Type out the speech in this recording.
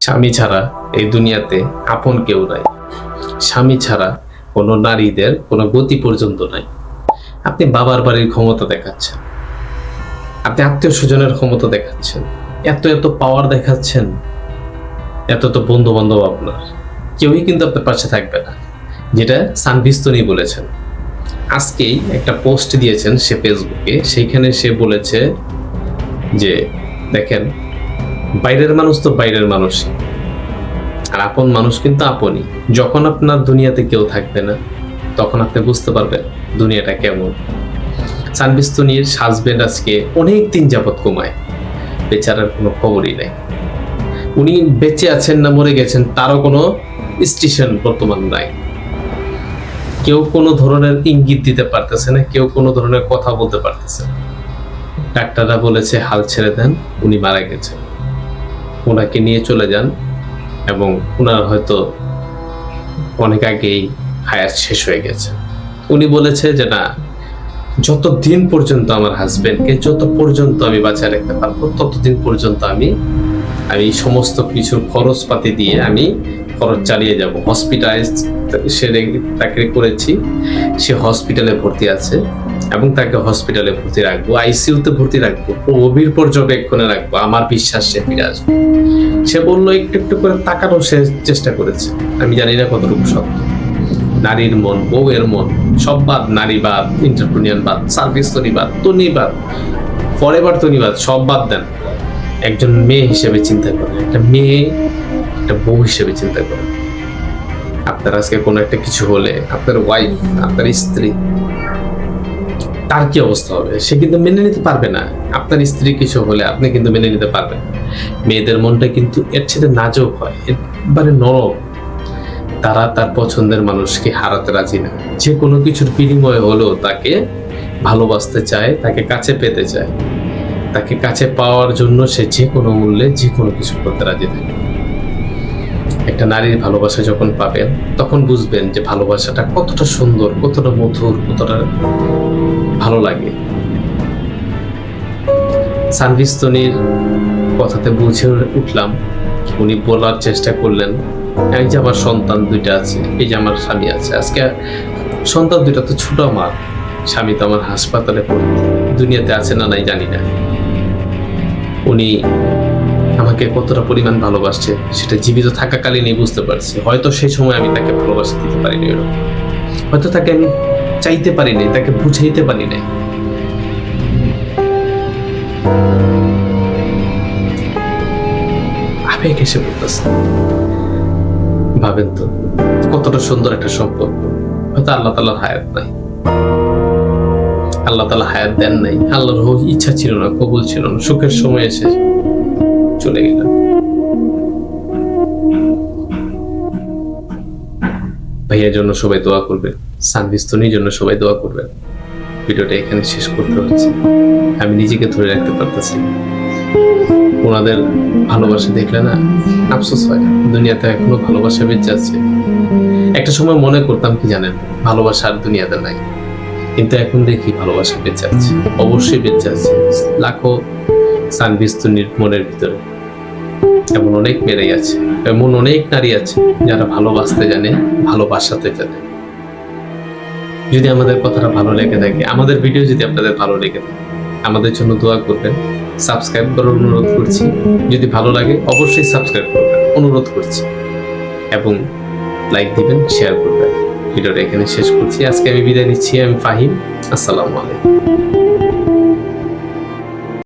স্বামী ছাড়া এই দুনিয়াতে আপন কেউ নাই। স্বামী ছাড়া কোনো নারীদের কোনো গতি পর্যন্ত নাই। আপনি বাবার বাড়ির ক্ষমতা দেখাচ্ছেন। আপনি আত্মীয় স্বজনের ক্ষমতা দেখাচ্ছেন। এত এত পাওয়ার দেখাচ্ছেন। এত এত বন্ধু বান্ধব আপনার। কেউই কিন্তু আপনার পাশে থাকবে না। যেটা সানভিস্তনি বলেছেন। আজকেই একটা পোস্ট দিয়েছেন সে ফেসবুকে সেইখানে সে বলেছে যে, দেখেন বাইরের মানুষ তো বাইরের মানুষই। আর আপন মানুষ কিন্তু আপনই। যখন আপনার দুনিয়াতে কেউ থাকবে না, তখন আপনি বুঝতে পারবেন দুনিয়াটা কেমন। সানবিস্তনির হাজবেন্ড আজকে অনেক দিন যাবৎ কমায় বেচারার কোনো খবরই নাই। উনি বেঁচে আছেন না মরে গেছেন, তারও কোনো স্টেশন বর্তমান নাই। কেউ কোনো ধরনের ইঙ্গিত দিতে পারতেছে না, কেউ কোনো ধরনের কথা বলতে পারতেছে না। ডাক্তাররা বলেছে, হাল ছেড়ে দেন, উনি মারা গেছেন। ওনাকে নিয়ে চলে যান এবং ওনার হয়তো অনেক আগেই হায়াত শেষ হয়ে গেছে। উনি বলেছে যে, না যত দিন পর্যন্ত আমার হাজবেন্ডকে যত পর্যন্ত আমি বাঁচায় রাখতে পারব, ততদিন পর্যন্ত আমি আমি সমস্ত কিছুর খরচপাতি দিয়ে আমি খরচ চালিয়ে যাব। হসপিটালাইজ সে তাকে করেছি, সে হসপিটালে ভর্তি আছে। এবং তাকে হসপিটালে ভর্তি রাখব আইসিইউতে ভর্তি রাখব। গভীর পর্যবেক্ষণে রাখব, আমার বিশ্বাস সে ফিরে আসবে। সে বলল, একটু একটু করে তাকানোর সে চেষ্টা করেছে। আমি জানি না কতটুকু সত্য নারীর মন, বউয়ের মন, সব বাদ, নারী বাদ ইন্টারপ্রিনিয়ার বাদ সার্ভিস তনি বাদ তনি বাদ ফরেভার তনি বাদ, সব বাদ দেন। একজন মেয়ে হিসেবে চিন্তা করেন একটা মেয়ে, একটা বউ হিসেবে চিন্তা করেন আপনার আজকে কোনো একটা কিছু হলে, আপনার ওয়াইফ আপনার স্ত্রী তার কি অবস্থা হবে? সে কিন্তু মেনে নিতে পারবে না। আপনার স্ত্রী কিছু হলে আপনি কিন্তু মেনে নিতে পারবেন। মেয়েদের মনটা কিন্তু এর সাথে নাজুক হয়, একবারে নরম। তারা তার পছন্দের মানুষকে হারাতে রাজি না। যে কোনো কিছুর বিনিময়ে হলেও তাকে ভালোবাসতে চায়, তাকে কাছে পেতে চায়। তাকে কাছে পাওয়ার জন্য সে যে কোনো মূল্যে যে কোনো কিছু করতে রাজি থাকে। একটা নারীর ভালোবাসা যখন পাবেন, তখন বুঝবেন যে ভালোবাসাটা কতটা সুন্দর, কতটা মধুর, কতটা ভালো লাগে। সানভিস্তনির কথাতে বুঝে উঠলাম, উনি বলার চেষ্টা করলেন, এই যে আমার সন্তান দুইটা আছে, এই যে আমার স্বামী আছে, আজকে সন্তান দুইটা তো ছোট আমার, স্বামী তো আমার হাসপাতালে পড়ে, দুনিয়াতে আছে না নাই জানি না। উনি আমাকে কতটা পরিমাণ ভালোবাসছে, সেটা জীবিত থাকাকালীনই বুঝতে পারছি। হয়তো সেই সময় আমি তাকে ভালোবাসা দিতে পারিনি হয়তো তাকে আমি চাইতে পারি নাই তাকে বুঝাইতে পারি নাই আবেগ এসে ভাবেন তো, কতটা সুন্দর একটা সম্পর্ক। হয়তো আল্লাহ তালার হায়াত নাই। আল্লাহ তালা হায়াত দেন নাই। আল্লাহর ইচ্ছা ছিল না, কবুল ছিল না, সুখের সময় এসে চলে গেলাম ভাইয়ার জন্য সবাই দোয়া করবেন সানভিস্তনির জন্য সবাই দোয়া করবেন। ভিডিওটা এখানে শেষ করতে হচ্ছে। আমি নিজেকে ধরে রাখতে পারতেছি ওনাদের ভালোবাসা দেখলে না আফসোস হয়। দুনিয়াতে এখনও ভালোবাসা বেঁচে আছে। একটা সময় মনে করতাম কি জানেন, ভালোবাসা আর দুনিয়াতে নাই। কিন্তু এখন দেখি ভালোবাসা বেঁচে আছে। অবশ্যই বেঁচে আছে। লাখো সানভিস্তুনির মনের ভিতরে। এমন অনেক মেয়েরাই আছে, এমন অনেক নারী আছে যারা ভালোবাসতে জানে, ভালোবাসাতে জানে। যদি আমাদের কথাটা ভালো লেগে থাকে, আমাদের ভিডিও যদি আপনাদের ভালো লেগে থাকে, আমাদের জন্য দোয়া করবেন সাবস্ক্রাইব করার অনুরোধ করছি। যদি ভালো লাগে, অবশ্যই সাবস্ক্রাইব করবেন, অনুরোধ করছি। এবং লাইক দিবেন শেয়ার করবেন। ভিডিওটা এখানে শেষ করছি। আজকে আমি বিদায় নিচ্ছি, আমি ফাহিম। আসসালামু আলাইকুম।